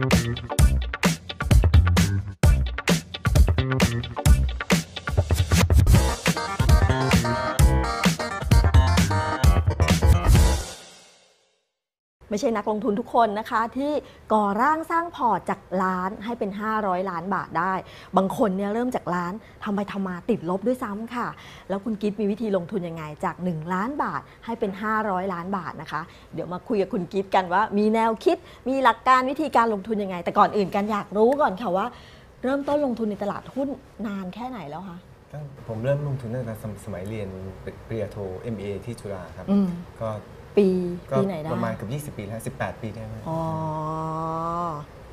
Thank you. ไม่ใช่นักลงทุนทุกคนนะคะ ที่ก่อร่างสร้างพอร์ตจากล้านให้เป็น 500 ล้านบาทได้ บางคนเนี่ยเริ่มจากล้านทำไปทำมาติดลบด้วยซ้ำค่ะ แล้วคุณกิฟต์มีวิธีลงทุนยังไงจาก 1 ล้านบาทให้เป็น 500 ล้านบาทนะคะ เดี๋ยวมาคุยกับคุณกิฟต์กันว่า มีแนวคิดมีหลักการวิธีการลงทุนยังไง แต่ก่อนอื่นกันอยากรู้ก่อนค่ะว่า เริ่มต้นลงทุนในตลาดหุ้นนานแค่ไหนแล้วคะตั้งผมเริ่มลงทุนตั้งแต่สมสมัยเรียนปริญญาโท MBA ที่จุฬาครับอืมก็ ปีก็ปีไหนได้ประมาณเกือบ20 ปีแล้ว18 ปีได้ไหมอ๋อ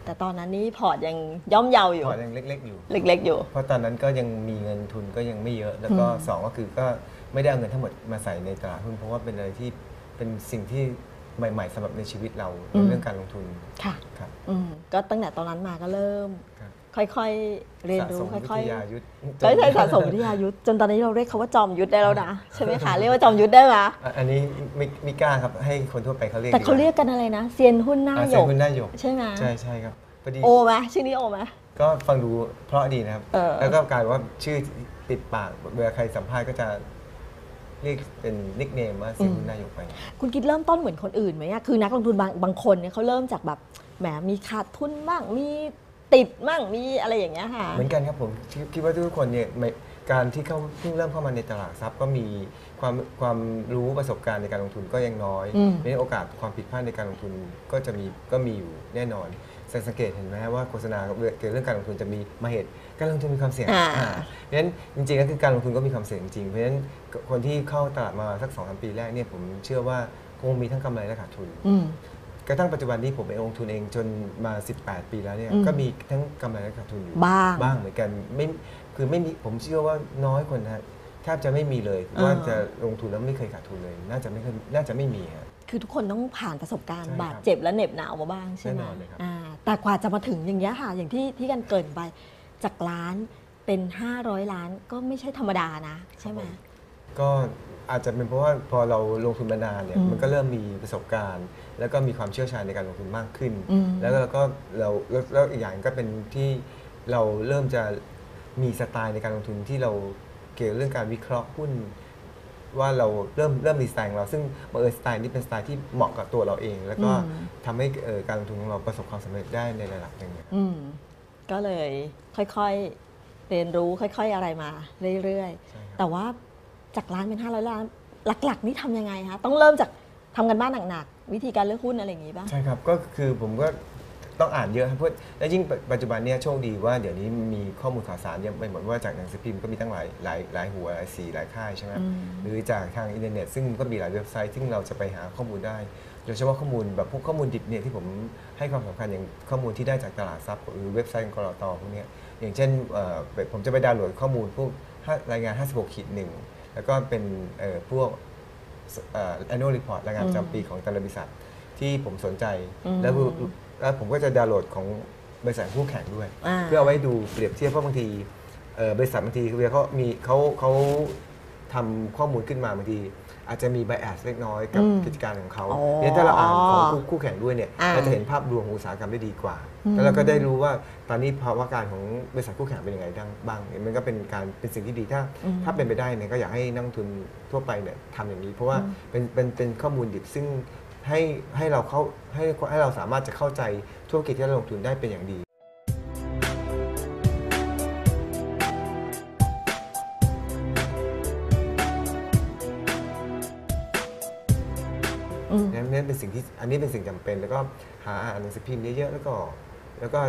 แต่ตอนนั้นนี่พอร์ตยังย่อมเยาอยู่พอยังเล็ก ๆ อยู่ เล็ก ๆ อยู่ เพราะตอนนั้นก็ยังมีเงินทุนก็ยังไม่เยอะ แล้วก็อืมสองก็คือก็ไม่ได้เอาเงินทั้งหมดมาใส่ในตลาดหุ้นเพราะว่าเป็นอะไรที่เป็นสิ่งที่ใหม่ ๆสำหรับในชีวิตเราในเรื่องการลงทุนค่ะครับอืมก็ตั้งแต่ตอนนั้นมาก็เริ่ม ครับค่อยๆเรียนรู้สะสมค่วิอยทยายุทธๆก็ใช้สะสมวิทยายุทธจนตอนนี้เราเรียกเขาว่าจอมยุทธได้แล้วนะใช่ไหมคะเรียกว่าจอมยุทธได้ไหมอะอันนี้ไม่ไม่กล้าครับให้คนทั่วไปเขาเรียกแต่เขาดีว่เรียกกันอะไรนะเซียนหุ้นหน้าอะหยเซ็นกหุ้นได้หยกใช่ไหมใช่ใช่ครับพอดีโอไหมชื่อนี้โอไหมก็ฟังดูเพราะดีนะครับเออแล้วก็กลายว่าชื่อติดปากเวลาใครสัมภาษณ์ก็จะเรียกเป็นนิกเนมว่าเสียงคุณนายกไป คุณคิดเริ่มต้นเหมือนคนอื่นไหมอะคือนักลงทุนบางบางคนเนี่ยเขาเริ่มจากแบบแหมมีขาดทุนบ้างมี ติดบ้างมีอะไรอย่างเงี้ยค่ะ เหมือนกันครับผมคิดคิดว่าทุกคนเนี่ยไม่การที่เขาเพิ่งเริ่มเข้ามาในตลาดทรัพย์ก็มีความความรู้ประสบการณ์ในการลงทุนก็ยังน้อยอืมเพราะฉะนั้นโอกาสความผิดพลาดในการลงทุนก็จะมีก็มีอยู่แน่นอนสังเกตเห็นไหมว่าโฆษณาเกี่ยวกับเรื่องการลงทุนจะมีมาเหตุการลงทุนมีความเสี่ยงอ่า อ่าเพราะฉะนั้นจริงๆก็คือการลงทุนก็มีความเสี่ยงจริงเพราะฉะนั้นคนที่เข้าตลาดมาสักสองสามปีแรกเนี่ยผมเชื่อว่าคงมีทั้งกำไรและขาดทุน อืม กระทั่งปัจจุบันนี้ผมเองลงทุนเองจนมา 18 ปีแล้วเนี่ยอืมก็มีทั้งกำไรและขาดทุนอยู่บ้างบ้างเหมือนกันไม่คือไม่มีผมเชื่อว่าน้อยคนนะฮะแทบจะไม่มีเลยอ่าว่าจะลงทุนแล้วไม่เคยขาดทุนเลย น่าจะไม่เคยน่าจะไม่มีฮะคือทุกคนต้องผ่านประสบการณ์ใช่ครับบาดเจ็บและเหน็บหนาวมาบ้างใช่ไหมแน่นอนเลยครับอ่าแต่กว่าจะมาถึงอย่างเงี้ยค่ะอย่างที่ที่กันเกรินไปจากล้านเป็น 500 ล้านก็ไม่ใช่ธรรมดานะ ใช่ไหมก็อาจจะเป็นเพราะว่าพอเราลงทุนมานานเนี่ยอืมมันก็เริ่มมีประสบการณ์ แล้วก็มีความเชี่ยวชาญในการลงทุนมากขึ้นอืมแล้วเราก็เราแล้วแล้วอีกอย่างก็เป็นที่เราเริ่มจะมีสไตล์ในการลงทุนที่เราเกี่ยวเรื่องการวิเคราะห์หุ้นว่าเราเริ่มเริ่มมีสไตล์ของเราซึ่งบังเอิญสไตล์นี้เป็นสไตล์ที่เหมาะกับตัวเราเอง แล้วก็อืมทำให้เอ่อการลงทุนของเราประสบความสำเร็จได้ในระดับหนึ่งนะครับอืมก็เลยค่อยๆเรียนรู้ค่อย ๆอะไรมาเรื่อยใช่ครับๆแต่ว่าจากล้านเป็น500ล้านหลักๆ นี่ทำยังไงคะต้องเริ่มจากทำกันบ้านหนักๆ วิธีการเลือกหุ้นอะไรอย่างงี้ป่ะ ใช่ครับ ก็คือผมก็ต้องอ่านเยอะครับเพราะและยิ่งปัจจุบันเนี่ยโชคดีว่าเดี๋ยวนี้มีข้อมูลข่าวสารเยอะไปหมดว่าจากหนังสือพิมพ์ก็มีตั้งหลายหลายหลายหัวหลายสีหลายค่ายใช่ไหมอืมหรือจากทางอินเทอร์เน็ตซึ่งก็มีหลายเว็บไซต์ซึ่งเราจะไปหาข้อมูลได้โดยเฉพาะข้อมูลแบบพวกข้อมูลดิบเนี่ยที่ผมให้ความสำคัญอย่างข้อมูลที่ได้จากตลาดทรัพย์หรือเว็บไซต์ของกรอตพวกเนี้ยอย่างเช่นเอ่อผมจะไปดาวน์โหลดข้อมูลพวกรายงาน 56ขีดหนึ่งแล้วก็เป็นเอ่อพวกเอ่อ annual report รายงานประจำปีของแต่ละบริษัทที่ผมสนใจอืมแล้วแล้วผมก็จะดาวน์โหลดของบริษัทคู่แข่งด้วยอ่าเพื่อเอาไว้ดูเปรียบเทียบเพราะบางทีเอ่อบริษัทบางทีเวลาเขามีเขาเขาทำข้อมูลขึ้นมาบางที อาจจะมี bias เล็กน้อยกับอืมกิจการของเขาอ๋อเนี่ยถ้าเราอ่านของคู่คู่แข่งด้วยเนี่ยอ่าเราจะเห็นภาพรวมของอุตสาหกรรมได้ดีกว่าอืมแล้วเราก็ได้รู้ว่าตอนนี้ภาวะการของบริษัทคู่แข่งเป็นยังไงบ้างเนี่ยมันก็เป็นการเป็นสิ่งที่ดีถ้าอืมถ้าเป็นไปได้เนี่ยก็อยากให้นักลงทุนทั่วไปเนี่ยทำอย่างนี้ เพราะว่าเป็นเป็นเป็นข้อมูลดิบซึ่งให้ให้เราเข้าให้ให้เราสามารถจะเข้าใจธุรกิจที่เราลงทุนได้เป็นอย่างดี นั่นเป็นสิ่งที่อันนี้เป็นสิ่งจำเป็น แล้วก็หาอ่านหนังสือพิมพ์เยอะๆแล้วก็แล้วก็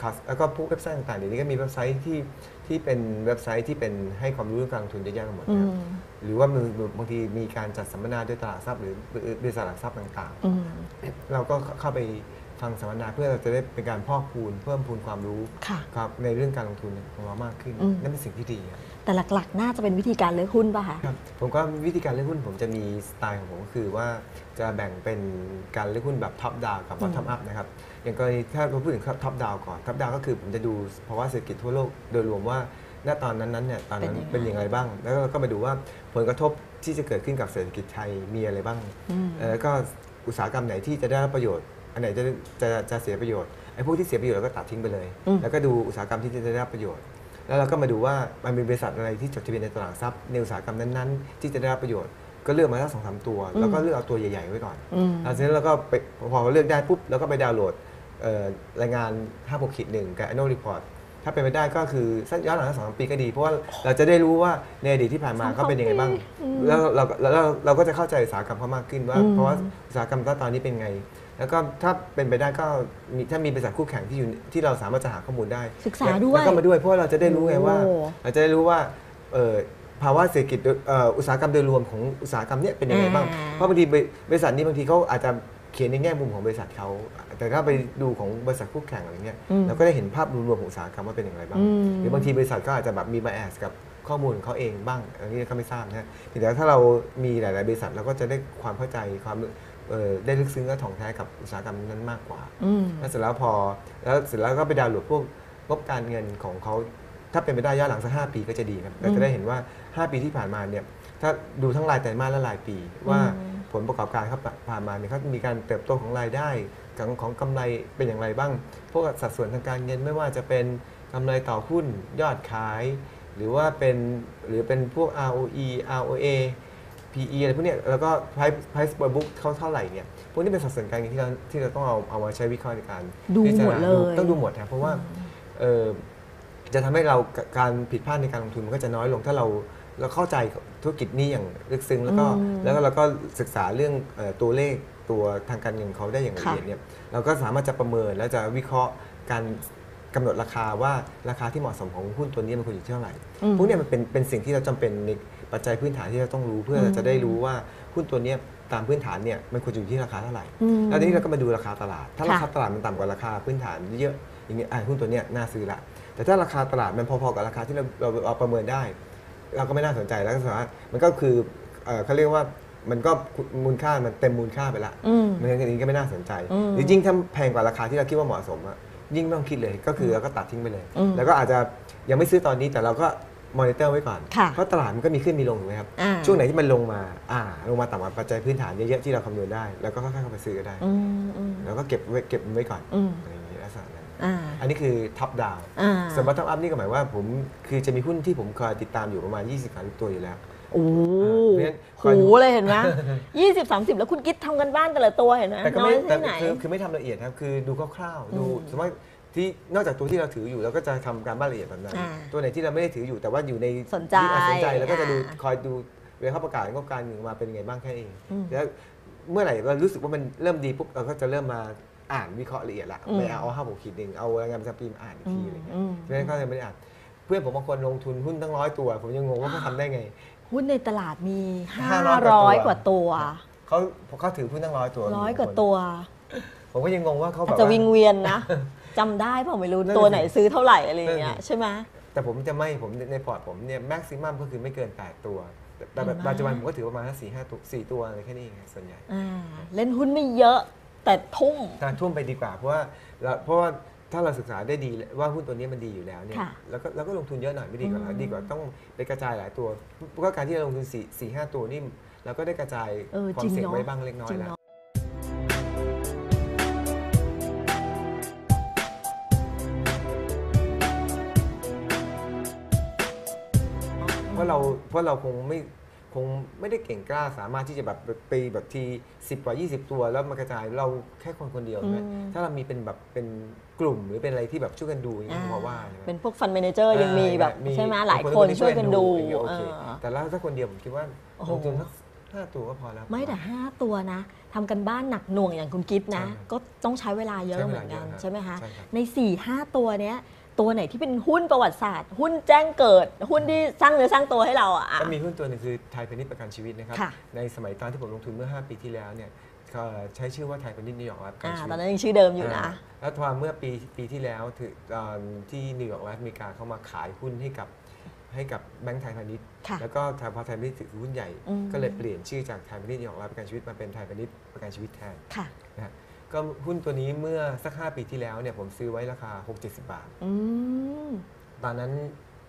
คลาสแล้วก็พวกเว็บไซต์ต่างๆเดี๋ยวนี้ก็มีเว็บไซต์ที่ที่เป็นเว็บไซต์ที่เป็นให้ความรู้เรื่องการลงทุนเยอะแยะไปหมดอืนะครับมหรือว่ามันบางทีมีการจัดสัมมนาด้วยตลาดทรัพย์หรือบริษัทหลักทรัพย์ต่างอืมๆเราก็เข้าไปฟังสัมมนาเพื่อเราจะได้เป็นการพอกพูนเพิ่มพูนความรู้ค่ะครับในเรื่องการลงทุนของเรามากขึ้นอืมนั่นเป็นสิ่งที่ดีครับ แต่หลักๆ น่าจะเป็นวิธีการเลือกหุ้นป่ะคะ ครับผมก็วิธีการเลือกหุ้นผมจะมีสไตล์ของผมก็คือว่าจะแบ่งเป็นการเลือกหุ้นแบบท็อปดาวกับอืมท็อปอัพนะครับอย่างกรณีถ้าเราพูดถึงท็อปดาวก่อนท็อปดาวก็คือผมจะดูภาวะเศรษฐกิจทั่วโลกโดยรวมว่าณตอนนั้นๆเนี่ยตอนนั้นเป็นอย่างไรบ้าง แล้วก็มาดูว่าผลกระทบที่จะเกิดขึ้นกับเศรษฐกิจไทยมีอะไรบ้างอืมเอ่อแล้วก็อุตสาหกรรมไหนที่จะได้รับประโยชน์ อันไหนจะจะจะเสียประโยชน์ไอ้พวกที่เสียประโยชน์เราก็ตัดทิ้งไปเลยอืมแล้วก็ดูอุตสาหกรรมที่จะได้รับประโยชน์ แล้วเราก็มาดูว่ามันมีบริษัทอะไรที่จดทะเบียนในตลาดหลักทรัพย์ในอุตสาหกรรมนั้นๆ ที่จะได้รับประโยชน์ก็เลือกมาสักสองสามตัว แล้วก็เลือกเอาตัวใหญ่ๆไว้ก่อนอืมหลังจากนั้นเราก็ไปพอเราเลือกได้ปุ๊บเราก็ไปดาวน์โหลดเอ่อรายงาน5 6ขีดหนึ่งกับ annual report ถ้าเป็นไปได้ก็คือสั้นย้อนหลังสักสองปีก็ดี เพราะว่าเราจะได้รู้ว่าในอดีตที่ผ่านมาสองเขาเป็นยังไงบ้างปีอืมแล้วเราแล้วเราเราก็จะเข้าใจอุตสาหกรรมเขามากขึ้นว่าอืมเพราะว่าอุตสาหกรรมตอนนี้เป็นไง แล้วก็ถ้าเป็นไปได้ก็มีถ้ามีบริษัทคู่แข่งที่อยู่ที่เราสามารถจะหาข้อมูลได้ศึกษาด้วยแล้วก็มาด้วยเพราะว่าเราจะได้รู้ไงว่าโอ้เราจะได้รู้ว่าเอ่อภาวะเศรษฐกิจโดยเอ่ออุตสาหกรรมโดยรวมของอุตสาหกรรมเนี้ยเป็นยังไงบ้างอ่าเพราะบางทีบริบริษัทนี้บางทีเขาอาจจะเขียนในแง่มุมของบริษัทเขาแต่ถ้าไปดูของบริษัทคู่แข่งอะไรเงี้ยอืมเราก็ได้เห็นภาพรวมๆของอุตสาหกรรมว่าเป็นอย่างไรบ้างอืมหรือบางทีบริษัทก็อาจจะแบบมีมาแอสกับข้อมูลของเขาเองบ้างอันนี้ก็ไม่ทราบนะฮะเพียงแต่ว่าถ้าเรามีหลาย ๆ บริษัทเราก็จะได้ความเข้าใจความเอ่อ ได้ลึกซึ้งและถ่องแท้กับอุตสาหกรรมนั้นมากกว่าอืมแล้วเสร็จแล้วพอแล้วเสร็จแล้วก็ไปดาวน์โหลดพวกงบการเงินของเขาถ้าเป็นไปได้ย้อนหลังสักห้าปีก็จะดีครับเราอืมจะได้เห็นว่า 5 ปีที่ผ่านมาเนี่ยถ้าดูทั้งรายไตรมาสและรายปี ว่าอืมผลประกอบการเขาผ่านมาเนี่ยเขามีการเติบโตของรายได้ของของกำไรเป็นอย่างไรบ้าง พวกสัดส่วนทางการเงินไม่ว่าจะเป็นกำไรต่อหุ้นยอดขาย หรือว่าเป็นหรือเป็นพวก ROE ROA PE อะไรพวกเนี้ยแล้วก็ price price per book เขาเท่าไหร่เนี่ยพวกนี้เป็นสัดส่วนการเงินที่เราที่เราต้องเอาเอามาใช้วิเคราะห์ในการดูพิจารหมดณาเลยต้องดูหมดครับเพราะว่าเออจะทำให้เราการผิดพลาดในการลงทุนมันก็จะน้อยลงถ้าเราเราเข้าใจธุรกิจนี้อย่างลึกซึ้งแล้วก็อืมแล้วก็เราก็ศึกษาเรื่องเอ่อตัวเลขตัวทางการเงินเขาได้อย่างละค่ะเอียดเนี่ยเราก็สามารถจะประเมินและจะวิเคราะห์การกำหนดราคาว่าราคาที่เหมาะสมของหุ้นตัวนี้มันควรอยู่ที่เท่าไหร่อืมพวกเนี้มันเป็นเป็นสิ่งที่เราจำเป็นใน ปัจจัยพื้นฐานที่เราต้องรู้เพื่อเราจะได้รู้ว่าหุ้นตัวเนี้ยตามพื้นฐานเนี่ยมันควรจะอยู่ที่ราคาเท่าไหร่อืมแล้วทีนี้เราก็มาดูราคาตลาด ถ้าค่ะราคาตลาดมันต่ำกว่าราคาพื้นฐานเยอะอย่างเงี้ยอะหุ้นตัวเนี้ยน่าซื้อละ แต่ถ้าราคาตลาดมันพอๆกับราคาที่เราเราเราประเมินได้ เราก็ไม่น่าสนใจแล้วก็สามารถมันก็คือเอ่อเขาเรียกว่ามันก็มูลค่ามันเต็มมูลค่าไปละอืมมันอย่างนี้ก็ไม่น่าสนใจอืมหรือยิ่งถ้าแพงกว่าราคาที่เราคิดว่าเหมาะสมอะยิ่งไม่ต้องคิดเลยก็คือเราก็ตัดทิ้งไปเลยอืมแล้วก็อาจจะยังไม่ซื้อตอนนี้แต่เราก็ มอนิเตอร์ไว้ก่อนค่ะเพราะตลาดมันก็มีขึ้นมีลงถูกไหมครับอ่าช่วงไหนที่มันลงมาอ่าลงมาต่ำกว่าปัจจัยพื้นฐานเยอะๆที่เราคำนวณได้ แล้วก็ค่อยๆเข้าไปซื้อก็ได้อืมอืมแล้วก็เก็บไว้เก็บมันไว้ก่อนอืมอะไรอย่างนี้ลักษณะนั้นอ่าอันนี้คือท็อปดาวอ่าส่วนบอททอมอัพนี่ก็หมายว่าผมคือจะมีหุ้นที่ผมคอยติดตามอยู่ประมาณ 20 30ตัวอยู่แล้วโอ้เพราะฉะนั้นโหเลยเห็นไหมยี่สิบสามสิบแล้วคุณกิ๊ดทำกันบ้านแต่ละตัวเห็นไหมแต่ก็น้อไม่ยแต่ที่ไหนคือคือไม่ทำละเอียดครับ คือดูคร่าวๆ ดูอืมสมมติ ที่นอกจากตัวที่เราถืออยู่เราก็จะทำการบ้านละเอียดแบบนั้น อ่าใจตัวไหนที่เราไม่ได้ถืออยู่แต่ว่าอยู่ในสนใจที่สนใจแล้วก็จะดูอ่าคอยดูเวลาเขาประกาศงบการเงินมาเป็นยังไงบ้างแค่เองอืมแล้วเมื่อไหร่เรารู้สึกว่ามันเริ่มดีปุ๊บเราก็จะเริ่มมาอ่านวิเคราะห์ละเอียดละอืม ไม่เอาเอาห้าหกขีดหนึ่งเอารายงานประจำปีมาอ่านอีกทีอะไรเงี้ย อืมเพราะฉะนั้นก็ยังไม่ได้อ่านเพื่อนผมบางคนลงทุนหุ้นตั้งร้อยตัว ผมยังงงว่าเขาทำได้ไง หุ้นในตลาดมี 500 500 กว่าตัว เขาเขาถือหุ้นตั้งร้อยตัวร้อยกว่าตัว ผมก็ยังงงว่าเขาแบอาจบจะว่าวิงเวียนนะ จำได้เปล่าไม่รู้นั่นน่ะตัวไหนซื้อเท่าไหร่อะไรอย่างเงี้ยนั่นน่ะใช่ไหมแต่ผมจะไม่ผมในพอร์ตผมเนี่ยแม็กซิมัมก็คือไม่เกิน 8 ตัว แต่แต่แบบเห็นไหมปัจจุบันผมก็ถือประมาณสี่ห้าตัวสี่ตัวอะไรแค่นี้เองส่วนใหญ่อ่าเล่นหุ้นไม่เยอะแต่ทุ่มการทุ่มไปดีกว่า เพราะว่าเราเพราะว่าถ้าเราศึกษาได้ดีว่าหุ้นตัวนี้มันดีอยู่แล้วเนี่ยค่ะแล้วก็แล้วก็ลงทุนเยอะหน่อยไม่ดีกว่าเหรออืมดีกว่าต้องไปกระจายหลายตัวเพราะว่าการที่เราลงทุนสี่สี่ห้าตัวนี่เราก็ได้กระจายเออควาจริมงเสี่ยงเนาะไว้บ้างเล็กน้อจยริงแล้ว เนาะเพราะเราเพราะเราคงไม่คงไม่ได้เก่งกล้าสามารถที่จะแบบไปแบบที10กว่า 20 ตัว แล้วมากระจายเราแค่คนคนเดียวใช่ไหมอืมถ้าเรามีเป็นแบบเป็นกลุ่มหรือเป็นอะไรที่แบบช่วยกันดูอย่างนี้ผมว่าใช่ไหมเป็นพวกฟัน d ม a เจอร์ยังมีแบบมีใช่ไหมหลายคคนที่ช่วยกันดูอย่างเงี้ยโอเคเออแต่แล้วถ้าคนเดียวผมคิดว่าโอ้โหลงทุนสักห้าตัวก็พอแล้ว ไม่แต่5ตัวนะทำกันบ้านหนักหน่วงอย่างคุณกิ๊ดนะใช่ครับก็ต้องใช้เวลาเยอะใช้เหเวมืลาอนกันเยอะครับใช่ไหมคะใช่ครับใน4 5ตัวเนี้ย ตัวไหนที่เป็นหุ้นประวัติศาสตร์ หุ้นแจ้งเกิด หุ้นที่สร้างเนื้อสร้างตัวให้เราอะ ก็มีหุ้นตัวหนึงคือไทยพาณิชย์ประกันชีวิตนะครับ ค่ะ ในสมัยตอนที่ผมลงทุนเมื่อ 5 ปีที่แล้วเนี่ยก็ใช้ชื่อว่าไทยพาณิชย์นิวยอร์กไลฟ์ประกัอ่านชีวิตตอนนั้นยังชื่อเดิมอยู่นะาแล้วพอเมื่อปีปีที่แล้วถือตอนที่นิวยอร์กและอเมริกาเข้ามาขายหุ้นให้กับให้กับแบงก์ไทยพาณิชย์ ค่ะแล้วก็ทางพอไทยพาณิชย์ถือหุ้นใหญ่ อืม ก็เลยเปลี่ยนชื่อจากไทยพาณิชย์นิวยอร์กและประกันชีวิตมาเป็นไทยพาณิชย์ประกันชีวิตแทน ค่ะ นะฮะ ก็หุ้นตัวนี้เมื่อสัก 5 ปีที่แล้วเนี่ยผมซื้อไว้ราคา 6-70 บาท อืมตอนนั้น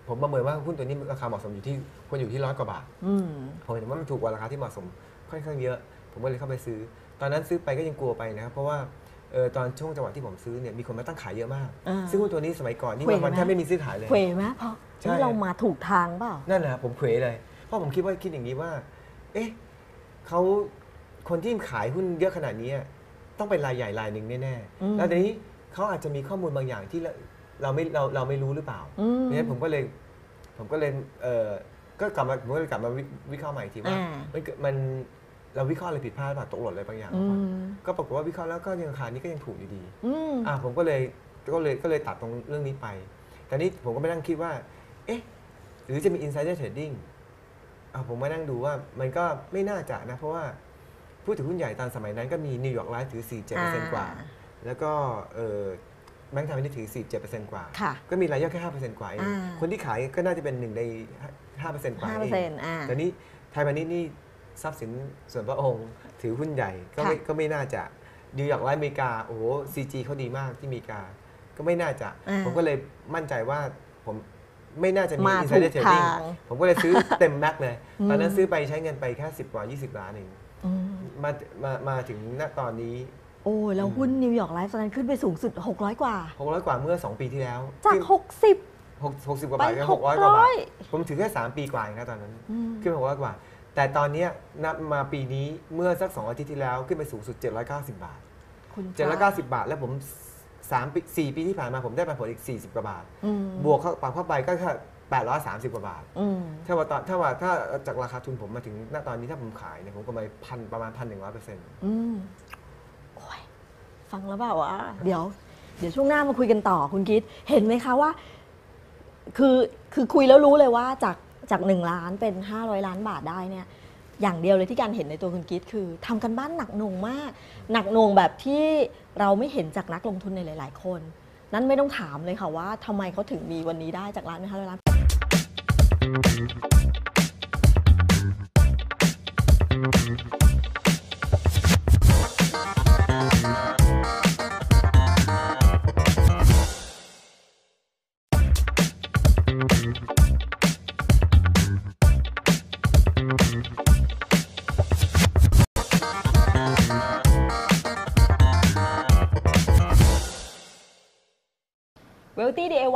ผมประเมินว่าหุ้นตัวนี้ราคาเหมาะสมอยู่ที่ควรอยู่ที่ร้อยกว่าบาท อืมผมเห็นว่ามันถูกกว่าราคาที่เหมาะสมค่อนข้างเยอะ ผมก็เลยเข้าไปซื้อ ตอนนั้นซื้อไปก็ยังกลัวไปนะครับ เพราะว่าเอเออตอนช่วงจังหวะที่ผมซื้อเนี่ยมีคนมาตั้งขายเยอะมาก อ่า ซึ่งหุ้นตัวนี้สมัยก่อนนี่เขววันไหม แทบไม่มีซื้อขายเลย เขวไหมเพราะใช่ นี่เรามาถูกทางเปล่า นั่นแหละครับผมเขวเลย เพราะผมคิดว่าคิดอย่างนี้ว่า เอ๊ะเขาคนที่ขายหุ้นเยอะขนาดนี้ ต้องเป็นรายใหญ่รายหนึ่งแน่อืมๆแล้วทีนี้เขาอาจจะมีข้อมูลบางอย่างที่เราเราไม่เราเราไม่รู้หรือเปล่าอืมเพราะฉะนั้นผมก็เลยผมก็เลยเออก็กลับมาผมก็เลยกลับมาวิวิเคราะห์ใหม่อีกทีว่าอ่ามันเกิดมันเราวิเคราะห์อะไรผิดพลาดหรือเปล่าตกหล่นอะไรบางอย่างหอืรือเปล่ามก็ปรากฏว่าวิเคราะห์แล้วก็ยังราคานี้ก็ยังถูกอยู่ดีอืมอ่าผมก็เลยก็เลยก็เลยตัดตรงเรื่องนี้ไป แต่นี้ผมก็ไม่นั่งคิดว่า เอ๊ะ หรือจะมี insider trading อ่าผมมานั่งดูว่ามันก็ไม่น่าจะนะ เพราะว่า ผู้ถือหุ้นใหญ่ตอนสมัยนั้นก็มีนิวยอร์กไลฟ์ถือ 47%กว่า แล้วก็เออแบงก์ไทยนี่ถือ 47%กว่าค่ะก็มีรายย่อยแค่ 5%กว่าเองอ่าคนที่ขายก็น่าจะเป็นหนึ่งใน 5%กว่าห้าเอเปอร์เซ็นต์อ่าแต่นี้ไทยพาณิชย์นี่ทรัพย์สินส่วนพระองค์ถือหุ้นใหญ่ก็ไม่ค่ะก็ไม่น่าจะนิวยอร์กไลฟ์อเมริกา โอ้โหซีจีเขาดีมากที่อเมริกา ก็ไม่น่าจะอ่าผมก็เลยมั่นใจว่าผมไม่น่าจะมีมา insider ถูก trading ทางผมก็เลยซื้อเต็มแม็กเลยอืมตอนนั้นซื้อไปใช้เงินไปแค่ 10 กว่า 20 ล้านเองอื มมามามาถึงณตอนนี้ โอ้ยแล้วหุ้นนิวยอร์กไลฟ์ตอนนั้นขึ้นไปสูงสุด 600 กว่า 600 กว่าเมื่อ 2 ปีที่แล้ว จากขึ้น60 6 60 กว่าไปบาทก็600กว่าบาท600ผมถือแค่3ปีกว่าเองนะตอนนั้นอืมขึ้นไป600กว่า แต่ตอนเนี้ยนับมาปีนี้เมื่อสัก 2 อาทิตย์ที่แล้วขึ้นไปสูงสุด 790 บาทคุณพระ790 บาท แล้วผม3ปี4ปีที่ผ่านมาผมได้ปันผลอีก 40 กว่าบาทอืมบวกเข้าปรับเข้าไปก็แค่ 830 กว่าบาท อืม ถ้าว่าตอนถ้าว่าถ้าจากราคาทุนผมมาถึงณตอนนี้ถ้าผมขายเนี่ยผมกำไรพันประมาณพันหนึ่งร้อยเปอร์เซ็นต์ อืมโอ้ยฟังแล้วเปล่าวะเดี๋ยว เดี๋ยวช่วงหน้ามาคุยกันต่อคุณคิด เห็นไหมคะว่า คือคือคุยแล้วรู้เลยว่าจากจากหนึ่งล้านเป็นห้าร้อยล้านบาทได้เนี่ย อย่างเดียวเลยที่การเห็นในตัวคุณกิฟคือทำกันบ้านหนักหน่วงมาก หนักหน่วงแบบที่เราไม่เห็นจากนักลงทุนในหลาย ๆ คน นั้นไม่ต้องถามเลยค่ะว่าทำไมเขาถึงมีวันนี้ได้จากล้านเป็นห้าร้อยล้าน เว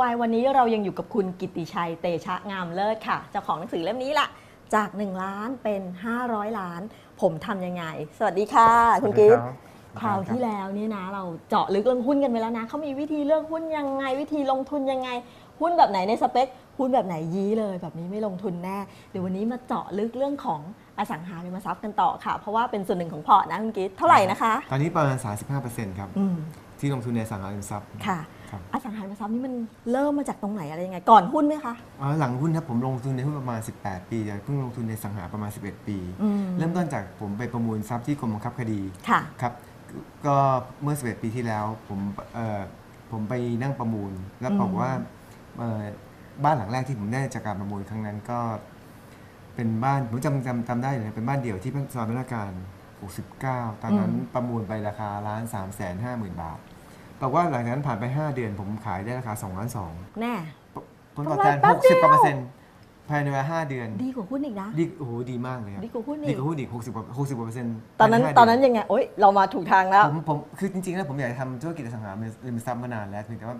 DIY วันนี้เรายังอยู่กับคุณกิตติชัยเตชะงามเลิศค่ะ เจ้าของหนังสือเล่มนี้ละจาก 1 ล้านเป็น 500 ล้าน ผมทำยังไง สวัสดีค่ะ คุณกิฟต์คราวที่แล้วเนี่ยนะ เราเจาะลึกเรื่องหุ้นกันไปแล้วนะเขามีวิธีเลือกหุ้นยังไง วิธีลงทุนยังไง หุ้นแบบไหนในสเปคหุ้นแบบไหนยี้เลย แบบนี้ไม่ลงทุนแน่เดี๋ยววันนี้มาเจาะลึกเรื่องของอสังหาริมทรัพย์กันต่อค่ะ เพราะว่าเป็นส่วนหนึ่งของพอร์ตนะคุณกิฟต์เท่าไหร่นะคะ ตอนนี้ประมาณ35%ครับอืมที่ลงทุนในสังหาริมทรัพย์ค่ะ ครับอสังหาริมทรัพย์นี่มันเริ่มมาจากตรงไหนอะไรยังไง ก่อนหุ้นไหมคะ อ๋อหลังหุ้นนะผมลงทุนในหุ้นประมาณ 18 ปีแต่เพิ่งลงทุนในสังหาประมาณ 11 ปี อืมเริ่มต้นจากผมไปประมูลทรัพย์ที่กรมบังคับคดีค่ะ ครับก็เมื่อ 11 ปีที่แล้วผมเอ่อผมไปนั่งประมูล แล้วอืมบอกว่าเอ่อบ้านหลังแรกที่ผมได้จากการประมูลครั้งนั้นก็ เป็นบ้านผมจำจำจำได้เลยเป็นบ้านเดี่ยวที่ซอยพนักงาน69 ตอนนั้นประมูลไปราคาล้าน3 5 0 0 0 0 บาท บอกว่าหลังจากนั้นผ่านไป 5 เดือนผมขายได้ราคา2ล้าน2แน่ผลตอบแทนกำไรแป๊บเดียว 60กว่าเปอร์เซ็นต์ภายในเวลา5เดือน ดีกว่าหุ้นอีกนะ ดีโอ้โหดีมากเลยครับดีกว่าหุ้นดีอีกกว่าหุ้นอีก60กว่า60กว่าเปอร์เซ็นต์ตอนนั้นภายให้ตอนนั้นเดืยังไงโอ๊ยเรามาถูกทางแล้ว ผมผมคือจริงๆแล้วผมอยากจะทำธุรกิจอสังหาริมทรัพย์มานานแล้วเพียงแต่ว่า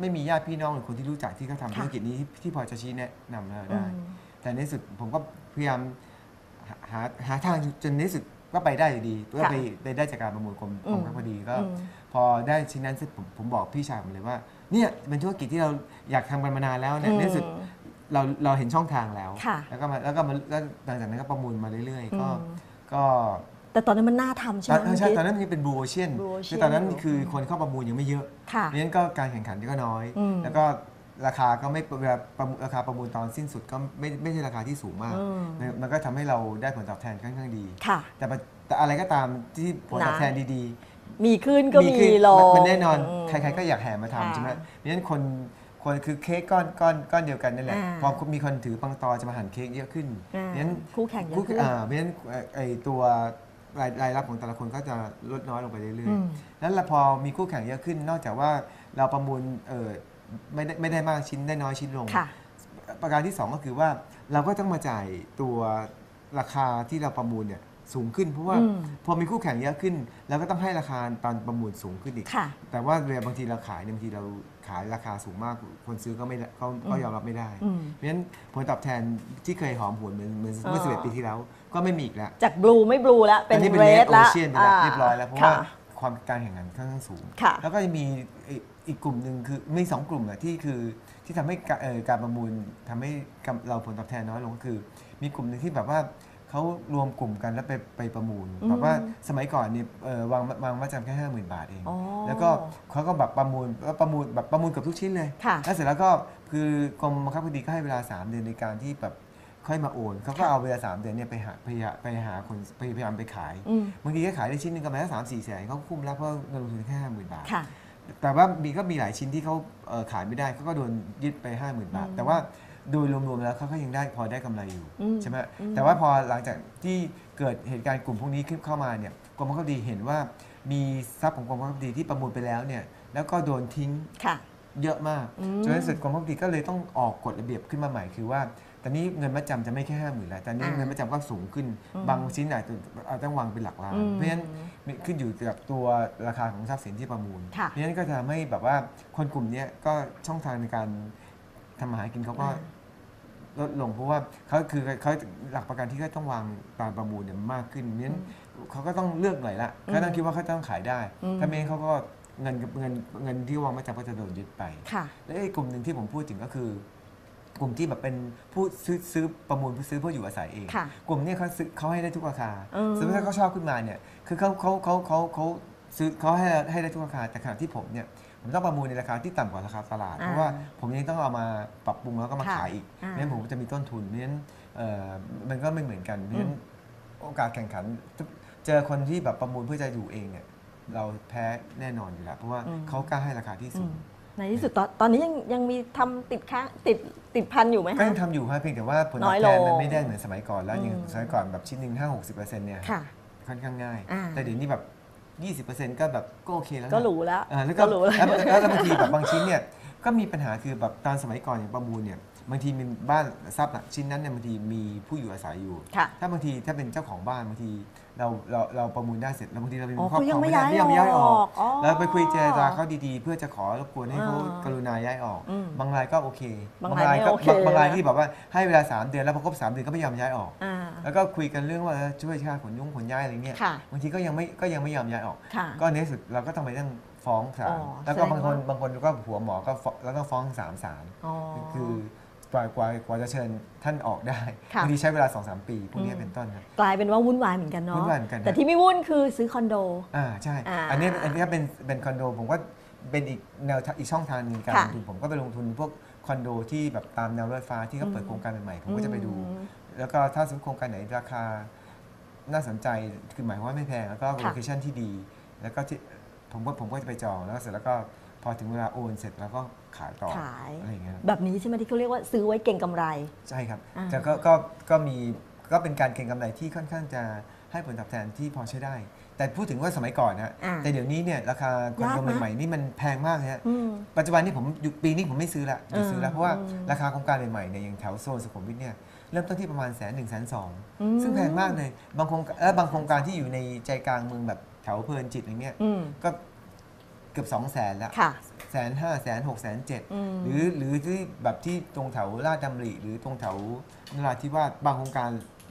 ไม่มีญาติพี่น้องหรือคนที่รู้จักที่เขาทำค่ะธุรกิจนี้ที่ที่พอจะชี้แนะนำเราอืได้มแต่ในที่สุดผมก็พยายามหาหาหาทางจนในที่สุดก็ไปได้อยู่ดีก็ไปไปได้จากการประมูลกรมกรมพอดีก็ อืม พอได้ชิ้นนั้นเสร็จผมผมบอกพี่ชายผมเลยว่าเนี่ยเป็นธุรกิจที่เราอยากทำกันมานานแล้วเนี่ยในที่สุดเราเราเห็นช่องทางแล้ว ค่ะ แล้วก็มาแล้วก็มาแล้วหลังจากนั้นก็ประมูลมาเรื่อยๆ ก็อืมก็แต่ตอนนั้นมันน่าทำใช่ตไหอมนใช่คุณตอนกิ๊ฟนั้นยังเป็นบูโอเชียน Blue Ocean คือตอนนั้นอยู่ คือคนเข้าประมูลยังไม่เยอะ ค่ะ เพราะฉะนั้นก็การแข่งขันก็น้อย อืมแล้วก็ราคาก็ไม่เวลาประมูลราคาประมูลตอนสิ้นสุดก็ไม่ไม่ใช่ราคาที่สูงมาก อืม มันมันก็ทำให้เราได้ผลตอบแทนค่อนข้างดี ค่ะ แต่ปะแต่อะไรก็ตามที่ผลตอบแทนดี มีขึ้นๆก็มีขึ้นลงมันแน่นอนมใครๆก็อยากแห่มาทำใช่ไหมค่ะเพราะฉะนั้นคนคนคือเค้กก้อนก้อนก้อนเดียวกันนั่นแหละอ่าพอมีคนถือปังตอจะมาหั่นเค้กเยอะขึ้นอ่าเพราะฉะนั้นคู่แข่งเยอะคู่ขึ้นอ่าเพราะฉะนั้นเอ่อไอตัวรายรายรับของแต่ละคนก็จะลดน้อยลงไปเรื่อยอืมๆแล้วพอมีคู่แข่งเยอะขึ้น นอกจากว่าเราประมูลเออไม่ได้ไม่ได้มากชิ้นได้น้อยชิ้นลงค่ะประการที่ 2 ก็คือว่าเราก็ต้องมาจ่ายตัวราคาที่เราประมูลเนี่ย สูงขึ้นเพราะว่าอืมพอมีคู่แข่งเยอะขึ้น แล้วก็ต้องให้ราคาตอนประมูลสูงขึ้นอีกค่ะแต่ว่าเวลาบางทีเราขายเนี่ยบางทีเราขายราคาสูงมากคนซื้อก็ไม่ได้ก็ก็ยอมรับไม่ได้อืมเพราะฉะนั้นผลตอบแทนที่เคยหอมหวนเหมือนเหมือนอ๋อเมื่อสิบเอ็ดปีที่แล้ว ก็ไม่มีอีกแล้วจากบลูไม่บลูแล้วเป็นอันนี้เป็นเรเรดดโอแล้วเชียนไปแล้วเรียบร้อยแล้วเพราะว่าค่ะความการแข่งขันค่อนข้างสูงค่ะแล้วก็จะมีอีกอีกกลุ่มหนึ่งคือมีสองกลุ่มอะที่คือที่ทำให้กาเอ่อการประมูลทำให้กำเราผลตอบแทนน้อยลงก็คือ มีกลุ่มหนึ่งที่แบบว่า เขารวมกลุ่มกันแล้วไปไปประมูลอืมแบบว่าสมัยก่อนนี่เอ่อวางวางมาจำแค่ห้าหมื่นบาทเองอ๋อแล้วก็เขาก็แบบประมูลแล้วประมูลแบบประมูลเกับทุกชิ้นเลยค่ะแล้วเสร็จแล้วก็คือกรมบังคับคดีก็ให้เวลา 3 เดือนในการที่แบบค่อยมาโอนเขาก็ค่ะเอาเวลา3เดือนเนี่ยไปหาพยายามไปหาคนพยายามไปขายอืมบางทีก็ขายได้ชิ้นหนึงกำไรแค่สามสี่แสนเขาคุ้มแล้วเพราะเงินลงทุนแค่ห้าหมื่นบาทค่ะแต่ว่ามีก็มีหลายชิ้นที่เขาเอ่อขายไม่ได้เขาก็โดนยึดไปห้าหมื่นบาทอืมแต่ว่า โดยรวมๆแล้วเขาก็ยังได้พอได้กำไรอยู่อืมใช่ไหมอืม แต่ว่าพอหลังจากที่เกิดเหตุการณ์กลุ่มพวกนี้ขึ้นเข้ามาเนี่ยกรมบังคับคดีเห็นว่ามีทรัพย์ของกรมบังคับคดีที่ประมูลไปแล้วเนี่ยแล้วก็โดนทิ้ง ค่ะ เยอะมากอืมจนในสุดกรมบังคับคดีก็เลยต้องออกกฎระเบียบขึ้นมาใหม่คือว่าตอนนี้เงินมัดจำจะไม่แค่ห้าหมื่นแล้วแต่นี้อ่าเงินมัดจำก็สูงขึ้น อืมบางชิ้นอาจจะอาจจะต้องวางเป็นหลักล้าน อืมเพราะฉะนั้นขึ้นอยู่กับตัวราคาของทรัพย์สินที่ประมูล ค่ะเพราะฉะนั้นก็จะทำให้แบบว่าคนกลุ่มเนี้ยก็ช่องทางในการทำมาหากินเขาก็อ่า ลดลงเพราะว่าเขาคือเขาหลักประกันที่เขาต้องวางตามประมูลเนี่ยมากขึ้นเพราะฉะนั้นเขาก็ต้องเลือกหน่อยละอืมเขาต้องคิดว่าเขาต้องขายได้อืมถ้าไม่งั้นเขาก็เงินเงินเงินที่วางมัดจำก็จะโดนยึดไปค่ะและอีกกลุ่มหนึ่งที่ผมพูดถึงก็คือกลุ่มที่แบบเป็นผู้ซื้อซื้อประมูลผู้ซื้อเพื่ออยู่อาศัยเองค่ะกลุ่มเนี้เขาซื้อเขาให้ได้ทุกราคาอืมสมมติถ้าเขาชอบขึ้นมาเนี่ยคือเขาเขาเขาเขาเขาซื้อเขาให้ให้ได้ทุกราคาแต่ขณะที่ผมเนี่ย ผมต้องประมูลในราคาที่ต่ำกว่าราคาตลาดอ่าเพราะว่าผมยังต้องเอามาปรับปรุงแล้วก็มาค่ะขายอีกอ่าเพราะฉะนั้นผมก็จะมีต้นทุนเพราะฉะนั้นเอ่อมันก็ไม่เหมือนกันเพราะฉะนั้นโอกาสแข่งขันเจอคนที่แบบประมูลเพื่อจะอยู่เองเนี่ยเราแพ้แน่นอนอยู่แล้วเพราะว่าอืมเขากล้าให้ราคาที่อืสูมงในที่สุดตอนตอนนี้ยังยังมีทำติดค้างติดติดพันอยู่ไหมก็คะยังทำอยู่ฮะเพียงแต่ว่าผลตน้ออบยแทนลมันงไม่ได้เหมือนสมัยก่อนแล้วอืมอย่างสมัยก่อนแบบชิ้นหนึ่งห้าหกสิบเปอร์เซ็นต์เนี่ยค่ะค่อนข้างง่ายอ่าแต่เดี๋ยวนี้แบบ ยี่สิบเปอร์เซ็นต์ก็แบบก็โอเคแล้วนะก็รู้แล้วอ่าแล้วก็ก็รู้แล้ว แล้วแล้วแล้วบางทีแบบบางชิ้นเนี่ยก็มีปัญหาคือแบบตอนสมัยก่อนอย่างประมูลเนี่ยบางทีมีบ้านทรัพย์น่ะชิ้นนั้นเนี่ยบางทีมีผู้อยู่อาศัยอยู่ ค่ะ ถ้าบางทีถ้าเป็นเจ้าของบ้านบางที เราเราเราประมูลได้เสร็จแล้วบางทีเราเป็นอ๋อครอบเขาคยัรองงไม่ไม่ได้ย้ายไม่ยอมย้ายออกอ๋อแล้วไปคุยเจรจาเขาดีๆ เพื่อจะขอรบกวนให้เขาอ่ากรุณาย้ายออกอืมบางรายก็โอเค บางรายไม่ก็โอเคบางบางรายที่แบบว่าให้เวลา 3 เดือนแล้วพอครบ3เดือนก็ไม่ยอมย้ายออกอ่าแล้วก็คุยกันเรื่องว่าเออช่วยค่าขนยุ่งขนย้ายอะไรเงี้ยค่ะบางทีก็ยังไม่ก็ยังไม่ยอมย้ายออกค่ะก็ในที่สุดเราก็ต้องไปนั่งฟ้องศาอ๋ลอแล้วก็แสดงบางคนว่าบางคนก็หัวหมอก็ฟ้องแล้วก็ฟ้องสามศาลอ๋อคือ กว่ากว่ากว่าจะเชิญท่านออกได้ค่ะ บางทีใช้เวลา2อสปีพวกนี้อืมเป็นต้นครับ กลายเป็นว่าวุ่นวายเหมือนกันเนาะวุ่นวายเหมือนกันแต่ฮะที่ไม่วุ่นคือซื้อคอนโด อ่าใช่ อ่าอันนี้อันนี้เป็นเป็นคอนโดผมก็เป็นอีกแนวทางอีกช่องทางหนึงการค่ะลงทุนผมก็ไปลงทุนพวกคอนโดที่แบบตามแนวรถไฟฟ้าที่เขาเปิดอืมโครงการใหม่ๆผมก็จะไปดู อืมแล้วก็ถ้าสมมติโครงการไหนราคาน่าสนใจคือหมายความว่าไม่แพงแล้วก็โลค่ะเคชั่นที่ดี แล้วก็ที่ผมก็ผมก็จะไปจองแล้วเสร็จแล้วก็พอถึงเวลาโอนเสร็จแล้วก็ขายต่อขายอะไรอย่างเงี้ยแบบนี้ใช่ไหมที่เขาเรียกว่าซื้อไว้เก่งกำไร ใช่ครับอ่าแต่ก็ก็ก็มีก็เป็นการเก็งกำไรที่ค่อนข้างจะให้ผลตอบแทนที่พอใช้ได้ แต่พูดถึงว่าสมัยก่อนนะอ่าแต่เดี๋ยวนี้เนี่ยราคาคอนโดยากนะใหม่ๆนี่มันแพงมากฮะอืมปัจจุบันนี้ผมอยู่ปีนี้ผมไม่ซื้อละหยุดซื้อแล้วอืมเพราะว่าอืมราคาโครงการใหม่ๆเนี่ยอย่างแถวโซนสุขุมวิทเนี่ยเริ่มต้นที่ประมาณแสนหนึ่งแสนสองอืมซึ่งแพงมากเลยบางโครงการและบางโครงการที่อยู่ในใจกลางเมืองแบบแถวเพลินจิตอย่างเงี้ยอืมก็ เกือบสองแสนแล้วค่ะ แสนห้าแสนหกแสนเจ็ดอืม หรือหรือที่แบบที่ตรงแถวลาดดำริหรือตรงแถวนราธิวาสบางโครงการ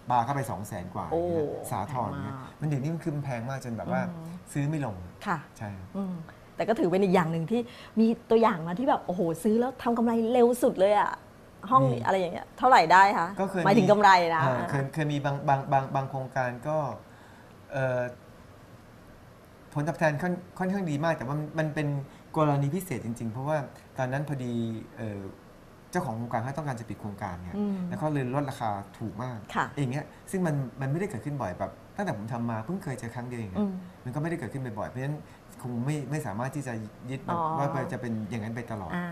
บาร์เข้าไปสองแสนกว่าโอ้อย่างเงี้ยสาทรเนี่ยแพงมากมันเดี๋ยวนี้มันคือมันแพงมากจนแบบว่าอืม ซื้อไม่ลงค่ะ ใช่ อืมแต่ก็ถือเป็นอีกอย่างหนึ่งที่มีตัวอย่างมาที่แบบโอ้โหซื้อแล้วทำกำไรเร็วสุดเลยอะห้องมี อะไรอย่างเงี้ยเท่าไหร่ได้คะก็เคยหมายถึงกำไรนะ อ่าเคยเคยมีบางบางบางบางโครงการก็เอ่อผ ลตอบแทนค่อนค่อนข้างดีมาก แต่ว่ามันมันเป็นกรณีพิเศษจริง ๆ เพราะว่าตอนนั้นพอดีเอ่อเจ้าของโครงการเขาต้องการจะปิดโครงการเนี่ยอืมแล้วเขาเลยลดราคาถูกมากค่ะอย่างเงี้ยซึ่งมันมันไม่ได้เกิดขึ้นบ่อยแบบตั้งแต่ผมทำมาเพิ่งเคยเจอครั้งเดียวเองอะอืมมันก็ไม่ได้เกิดขึ้นบ่อยๆเพราะฉะนั้นคงไม่ไม่สามารถที่จะยึดมันอ๋อว่ามันจะเป็นอย่างนั้นไปตลอดอ่า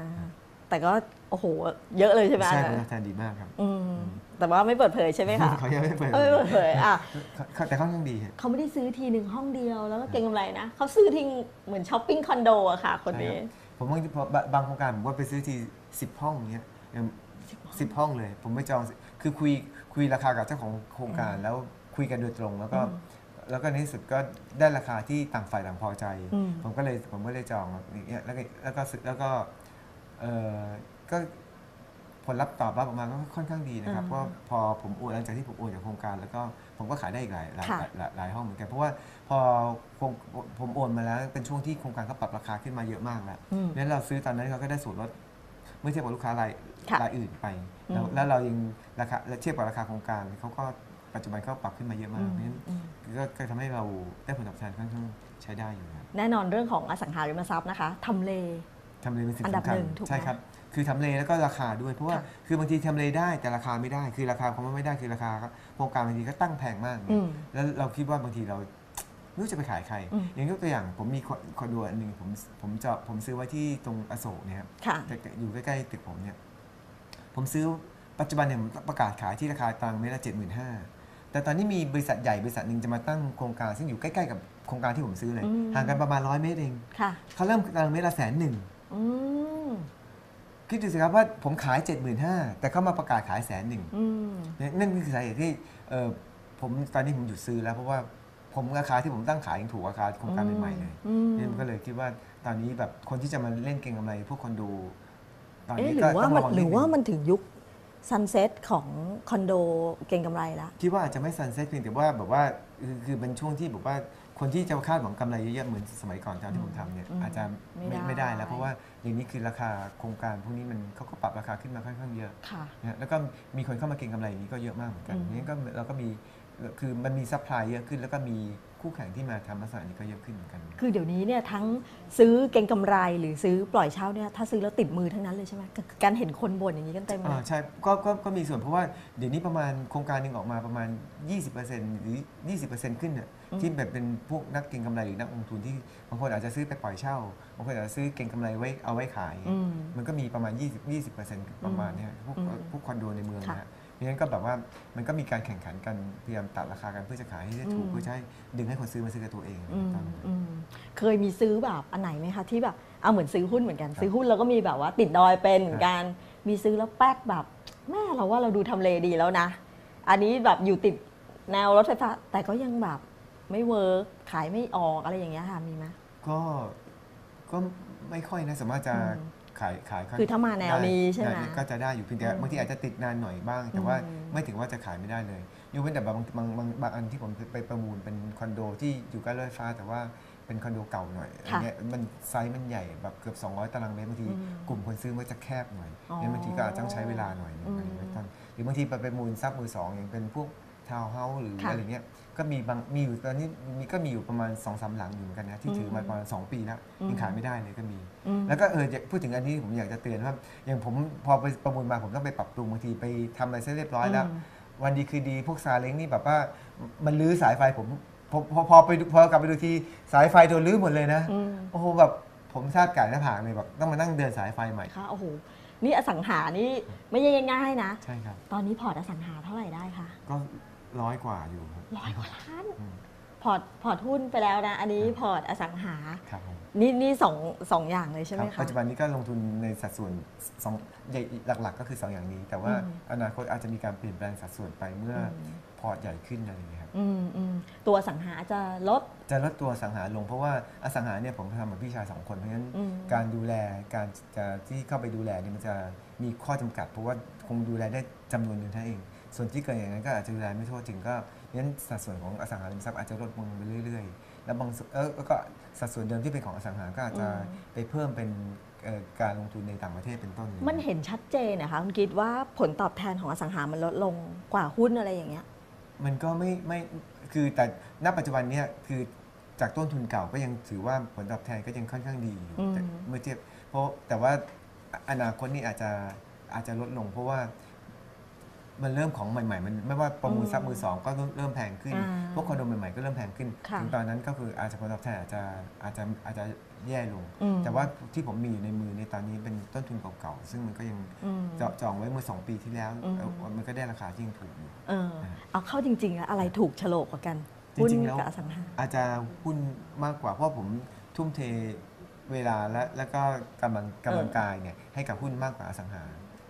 แต่ก็โอ้โหเยอะเลยใช่ไหมใช่อัผนลนั้ตอนบแทนดีมากครับอืมแต่ว่าไม่เปิดเผยใช่ไหมคะเขายังไม่ได้เปิดไม่เปิดเผยอะเขาแต่ค่อนข้างดีฮะเขาไม่ได้ซื้อทีหนึ่งห้องเดียวแล้วก็เก็งกำไรนะเขาซื้อทีเหมือนช้อปปิ้งคอนโดอะค่ะ คนนี้ใช่ครับผมบางทีพอบางโครงการผมว่าไปซื้อทีสิบห้องเงี้ยสิบห้องเลย ผมไม่จองคือคุยคุยราคากับเจ้าของโครงการแล้วคุยกันโดยตรงแล้วก็อืมแล้วก็ในที่สุดก็ได้ราคาที่ต่างฝ่ายต่างพอใจอืมผมก็เลยผมก็เลยจองอย่างเงี้ยแล้วก็แล้วก็ซื้อแล้วก็ เออก็ผลลัพธ์ตอบรับออกมาก็ค่อนข้างดีนะครับอ่าเพราะพอผมโอนหลังจากที่ผมโอนจากโครงการ แล้วก็ผมก็ขายได้อีกหลายหลายค่ะหลายหลายห้องเหมือนกันเพราะว่าพอโครงผมโอนมาแล้วเป็นช่วงที่โครงการเขาปรับราคาขึ้นมาเยอะมากแล้วอืมนั้นเราซื้อตอนนั้นเขาก็ได้ส่วนลดเมื่อเทียบกับลูกค้ารายค่ะรายอื่นไปแล้วอืมแล้วเรายังราคาและเทียบกับราคาโครงการเขาก็ปัจจุบันเขาปรับขึ้นมาเยอะอืมากมนั้นอืมก็ก็ทำให้เราได้ผลตอบแทนค่อนข้างใช้ได้อยู่ครับแน่นอนเรื่องของอสังหาริมทรัพย์นะคะทำเล ทำเลเป็นสิ่งอันดับสำคัญหนึ่งถูกไหม ใช่ครับคือทำเลแล้วก็ราคาด้วยเพราะว่าค่ะคือบางทีทำเลได้แต่ราคาไม่ได้ คือราคาคำว่าไม่ได้คือราคาโครงการบางทีก็ตั้งแพงมากอืมแล้วเราคิดว่าบางทีเราไม่รู้จะไปขายใคร อืม อย่างยกตัวอย่างผมมีคอนคอนโดอันหนึ่งผมผมจะผมซื้อไว้ที่ตรงอโศกเนี่ยครับ ค่ะ แต่อยู่ใกล้ๆตึกผมเนี่ย ผมซื้อปัจจุบันเนี่ยผมประกาศขายที่ราคาตังค์เมตรละเจ็ดหมื่นห้าแต่ตอนนี้มีบริษัทใหญ่บริษัทหนึ่งจะมาตั้งโครงการซึ่งอยู่ใกล้ๆกับโครงการที่ผมซื้อเลย อืม ห่างกันประมาณร้อยเมตรเองค่ะ เขาเริ่มตังค์เมตรละแสนหนึ่ง อืมคิดดูสิครับว่าผมขาย 75,000แต่เขามาประกาศขายแสนหนึ่งอืมนั่นคือสาเหตุที่เออผมตอนนี้ผมหยุดซื้อแล้วเพราะว่าผมราคาที่ผมตั้งขายยังถูกราคาโครงการใหม่ๆเลยอืมนี่มันก็เลยคิดว่าตอนนี้แบบคนที่จะมาเล่นเก็งกำไร พวกคอนโดตอนเอ๊ะนี้หรืก็อว่าต้องมันระวังหนิรืดอนึว่างมันถึงยุคซันเซ็ตของคอนโดเก่งกำไรแล้วคิดว่าอาจจะไม่ซันเซ็ตเพียงแต่ว่าแบบว่าคือคือเป็นช่วงที่แบบว่า คนที่จะคาดหวังกำไรเยอะๆเหมือนสมัยก่อนตอนที่ผมทำเนี่ยอืมอาจจะไม่ไม่ได้ไม่ได้แล้วเพราะว่าอย่างนี้คือราคาโครงการพวกนี้มันเขาก็ปรับราคาขึ้นมาค่อนข้างเยอะค่ะ นะฮะแล้วก็มีคนเข้ามาเก็งกำไรอย่างนี้ก็เยอะมากเหมือนกันอืม นี้ก็เราก็มีคือมันมีซัพพลายเยอะขึ้นแล้วก็มี คู่แข่งที่มาทำลักษณะนี้ก็เยอะขึ้นเหมือนกัน คือเดี๋ยวนี้เนี่ยทั้งซื้อเก่งกำไรหรือซื้อปล่อยเช่าเนี่ยถ้าซื้อแล้วติดมือทั้งนั้นเลยใช่ไหมการเห็นคนบ่นอย่างนี้กันเต็มเลอ่ายใช่ก็ก็ก็มีส่วนเพราะว่าเดี๋ยวนี้ประมาณโครงการหนึ่งออกมาประมาณ 20%หรือ 20%ขึ้นเนี่ยอืมที่แบบเป็นพวกนักเก็งกำไรหรือนักลงทุนที่บางคนอาจจะซื้อไปปล่อยเช่าบางคนอาจจะซื้อเก็งกำไรไว้เอาไว้ขายอืมมันก็มีประมาณ 20 20%ประมาณเนี้ยพวกอืมพวกคอนโดในเมืองค่ะนะฮะ เพราะฉะนั้นก็แบบว่ามันก็มีการแข่งขันกันพยายามตัดราคากันเพื่อจะขายให้ได้ถูกอืมเพื่อจะให้ดึงให้คนซื้อมาซื้อกับตัวเองอืมตอนนั้นอืมเคยมีซื้อแบบอันไหนไหมคะที่แบบเอาเหมือนซื้อหุ้นเหมือนกันครับซื้อหุ้นแล้วก็มีแบบว่าติดดอยเป็นเหมือนครับกันมีซื้อแล้วแป๊กแบบแม่เราว่าเราดูทำเลดีแล้วนะ อันนี้แบบอยู่ติดแนวรถไฟฟ้าแต่ก็ยังแบบไม่เวิร์กขายไม่ออกอะไรอย่างเงี้ยค่ะมีไหมก็ก็ไม่ค่อยนะสามารถจะอืม ขายขายค่นคือถ้ามาแนวนี้ใช่ไหมด้ก็จะได้อยู่เพียงแต่อืมบางทีอาจจะติดนานหน่อยบ้าง แต่ว่าอืมไม่ถึงว่าจะขายไม่ได้เลยยกเว้นแต่บางบางบางบางอันที่ผมไปประมูลเป็นคอนโดที่อยู่ใกล้รถไฟฟ้า แต่ว่าเป็นคอนโดเก่าหน่อยอันเนี้ยมันไซส์มันใหญ่แบบเกือบ 200 ตารางเมตรบางทีอืมกลุ่มคนซื้อมันจะแคบหน่อยอ๋องั้นบางทีก็อาจจะต้องใช้เวลาหน่อยหนึงอืมอะไรเป็นต้นหรือบางทีไปประมูลซับมือสองอย่างเป็นพวก ทาวน์เฮาส์หรือค่ะ อะไรเงี้ยก็มีบางมีอยู่ตอนนี้มีก็มีอยู่ประมาณ2อสหลังอยู่เหมือนกันนะที่ถือมาอืมประมาณสองปีแล้วอืมยังขายไม่ได้เลยก็มี อืม แล้วก็เอออยากพูดถึงอันนี้ผมอยากจะเตือนว่าอย่างผมพอไปประมูลมาผมต้องไปปรับปรุงบางทีไปทำอะไรเสร็จเรียบร้อยแล้ว อืม วันดีคือดีพวกซาเล้งนี่แบบว่ามันลื้อสายไฟผมพอพอพอไปดูพอกลับไปดูทีสายไฟโดนลื้อหมดเลยนะ อืมโอ้โหแบบผมทราบไก่หน้าผากเลยแบบต้องมานั่งเดินสายไฟใหม่ ค่ะโอ้โหนี่อสังหานี่ไม่ใช่ง่ายๆนะ ใช่ครับ ตอนนี้พอร์ตอสังหาเท่าไหร่ได้คะก็ ร้อยกว่าอยู่ครับ ร้อยกว่าล้าน อืม พอร์ตพอร์ตหุ้นไปแล้วนะ อันนี้พอร์ตอสังหา ครับผมนี่นี่สองสองอย่างเลยใช่ไหมครับคะ ปัจจุบันนี้ก็ลงทุนในสัดส่วนสองใหญ่หลัก ๆ ก็คือสองอย่างนี้ แต่ว่าอืม อนาคตอาจจะมีการเปลี่ยนแปลงสัดส่วนไปเมื่ออมพอร์ตใหญ่ขึ้นอะไรอย่างเงี้ยครับ อืมอืมตัวสังหาจะลด จะลดตัวอสังหาลงเพราะว่าอสังหาเนี่ยผมทำกับพี่ชายสองคนเพราะฉะนั้นอืม การดูแลการจะที่เข้าไปดูแลเนี่ยมันจะมีข้อจำกัด เพราะว่าคงดูแลได้จำนวนหนึ่งเท่านั้นเอง ส่วนที่เกินอย่างนั้นก็อาจจะดูแลไม่ทั่วถึงก็งั้นสัดส่วนของอสังหาริมทรัพย์อาจจะลดลงไปเรื่อย ๆ แล้วบางส่วนเออแล้วก็สัดส่วนเดิมที่เป็นของอสังหาก็อาจจะอืมไปเพิ่มเป็นเอ่อการลงทุนในต่างประเทศเป็นต้น มันเห็นชัดเจนนะคะคุณคิดว่าผลตอบแทนของอสังหามันลดลงกว่าหุ้นอะไรอย่างเงี้ย มันก็ไม่ไม่คือแต่ณปัจจุบันเนี่ยคือจากต้นทุนเก่าก็ยังถือว่าผลตอบแทนก็ยังค่อนข้างดีอยู่อืมแต่เมื่อเทียบเพราะแต่ว่าอนาคตนี่อาจจะอาจจะลดลง เพราะว่า มันเริ่มของใหม่ๆ มันไม่ว่าประมูลอืมทรัพย์มือสองก็เริ่มเริ่มแพงขึ้นอ่าพวกคอนโดใหม่ๆก็เริ่มแพงขึ้นค่ะถึงตอนนั้นก็คืออาจจะผลตอบแทนอาจจะอาจจะอาจจะแย่ลงอืมแต่ว่าที่ผมมีอยู่ในมือในตอนนี้เป็นต้นทุนเก่าๆ ซึ่งมันก็ยังอืมเจาะจองไว้เมื่อสองปีที่แล้วอืมเอ่อมันก็ได้ราคาที่ยังถูกอยู่เออเอาเข้าจริงๆแล้วอะไรถูกโฉลกกว่ากันจหุ้นริงๆแล้วกับอสังหาอาจจะหุ้นมากกว่าเพราะผมทุ่มเทเวลาและแล้วก็กำลังกำลังกายเนี่ยให้กับหุ้นมากกว่าอสังหา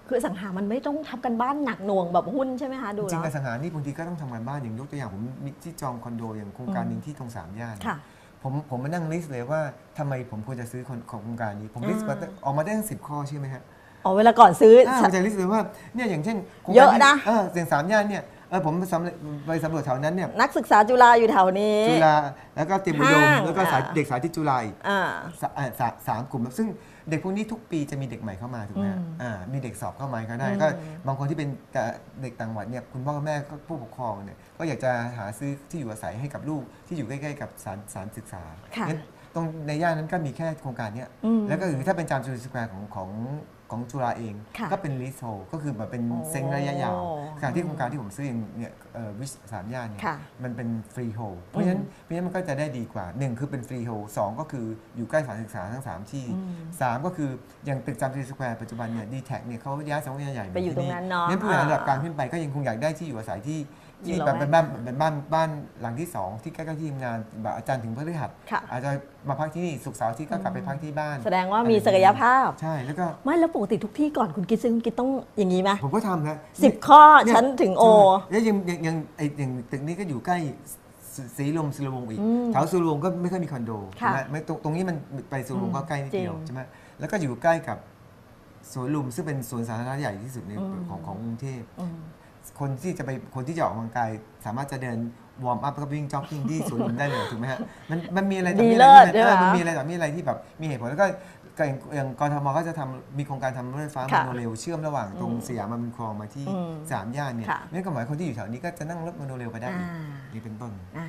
คืออสังหามันไม่ต้องทำกันบ้านหนักหน่วงแบบหุ้นใช่ไหมคะดูจริแล้งวๆอสังหานี่บางทีก็ต้องทำงานบ้านอย่างยกตัวอย่างผมมีที่จองคอนโดอย่างโครงการอืมหนึ่งที่ตรงสามย่านค่ะผมผมมานั่งลิสต์เลยว่าทำไมผมควรจะซื้อคนของโครงการนี้ผมลิสต์มาอ่าออกมาได้ทั้งสิบข้อใช่ไหมฮะอ๋อเวลาก่อนซื้อ อ่าผมจะลิสต์เลยว่าเนี่ยอย่างเช่นโครงเยการอะที่นะ เอออย่างสามย่านเนี่ย เออผมไปสำรวจไปสำรวจแถวนั้นเนี่ยนักศึกษาจุฬาอยู่แถวนี้ จุฬาแล้วก็เตรียมอุดมห้างแล้วก็สายอ่าเด็กสายที่จุฬาอีก อ่าสะอ่าสะสามกลุ่ม ซึ่งเด็กพวกนี้ทุกปีจะมีเด็กใหม่เข้ามาถูกไหมฮะอืมอ่ามีเด็กสอบเข้ามาก็ได้อืมก็บางคนที่เป็นแต่เด็กต่างจังหวัดเนี่ยคุณพ่อคุณแม่ก็ผู้ปกครองเนี่ยก็อยากจะหาซื้อที่อยู่อาศัยให้กับลูกที่อยู่ใกล้ๆกับสถารสถารศึกษาค่ะงั้นตรงในย่านนั้นก็มีแค่โครงการเนี้ยอืมแล้วก็คือถ้าเป็นจามจุฬาสแควร์ของของ ของจุฬาเองค่ะก็เป็นลีโซก็คือแบบเป็นโอ้เซ็งระยะยาวขณะที่อืมโครงการที่ผมซื้ออย่างเนี่ยเอ่อวิชสามย่านเนี่ยค่ะมันเป็นฟรีโฮลเพราะฉะนั้นเพราะฉะนั้นมันก็จะได้ดีกว่า1คือเป็นฟรีโฮลสองก็คืออยู่ใกล้สถานศึกษาทั้ง3ที่อืม3ก็คืออย่างตึกจามจุฬาสแควร์ปัจจุบันเนี่ยดีแท็เนี่ยเขาย้ายสำนักงานใหญ่ไปอยู่ตรงนั้นเนาะนั้นผู้บริหารระดับอ่ากลางขึ้นไปก็ยังคงอยากได้ที่อยู่อาศัยที่อยู่ ที่ละแบบแวกเป็นบ้านเป็นบ้านบ้านหลังที่2ที่ใกล้ๆที่ทำงานแบบอาจารย์ถึงพฤหัสค่ะ อาจจะมาพักที่นี่ศุกร์เสาร์อาที่ก็กลับไปพักที่บ้าน แสดงว่ามีศักยภาพ ใช่แล้วก็ไม่แล้วปกติทุกที่ก่อนคุณกิดซื้อคุณกิดต้องอย่างนี้ไหมผมก็ทำนะสิบข้อเนี่ยฉันถึงโอใช่แล้วยังยังยังไออย่างตึกนี้ก็อยู่ใกล้สสีลมสุรวงศ์อีกอืมแถวสุรวงศ์ก็ไม่ค่อยมีคอนโดค่ะใช่ไหมไม่ตรงตรงนี้มันไปสุรวงศ์ก็ใกล้นิดเดียวจริงใช่ไหมแล้วก็อยู่ใกล้กับสวนลุมซึ่งเป็นสวนสาธารณะใหญ่ที่สุดในอืมของของกรุงเทพอืม คนที่จะไปคนที่จะออกกำลังกาย สามารถจะเดินวอร์มอัพแล้วก็วิ่งจ็อกกิ้งที่สวนลุมได้เลยถูกไหมฮะมันมันมีอะไรต่อดีมีอะไรเลิศที่มันใช่ไหมเออมันมีอะไรต่อมีอะไรที่แบบมีเหตุผลแล้วก็อย่างอย่างกรทมก็จะทำมีโครงการทำรถไฟฟ้าค่ะโมโนเรลเชื่อมระหว่างตรงอืมสยามมาบุญครองมาที่อืมสามย่านเนี่ยค่ะนั่นก็หมายคนที่อยู่แถวนี้ก็จะนั่งรถโมโนเรลไปได้อ่าอีกนี่เป็นต้นอ่า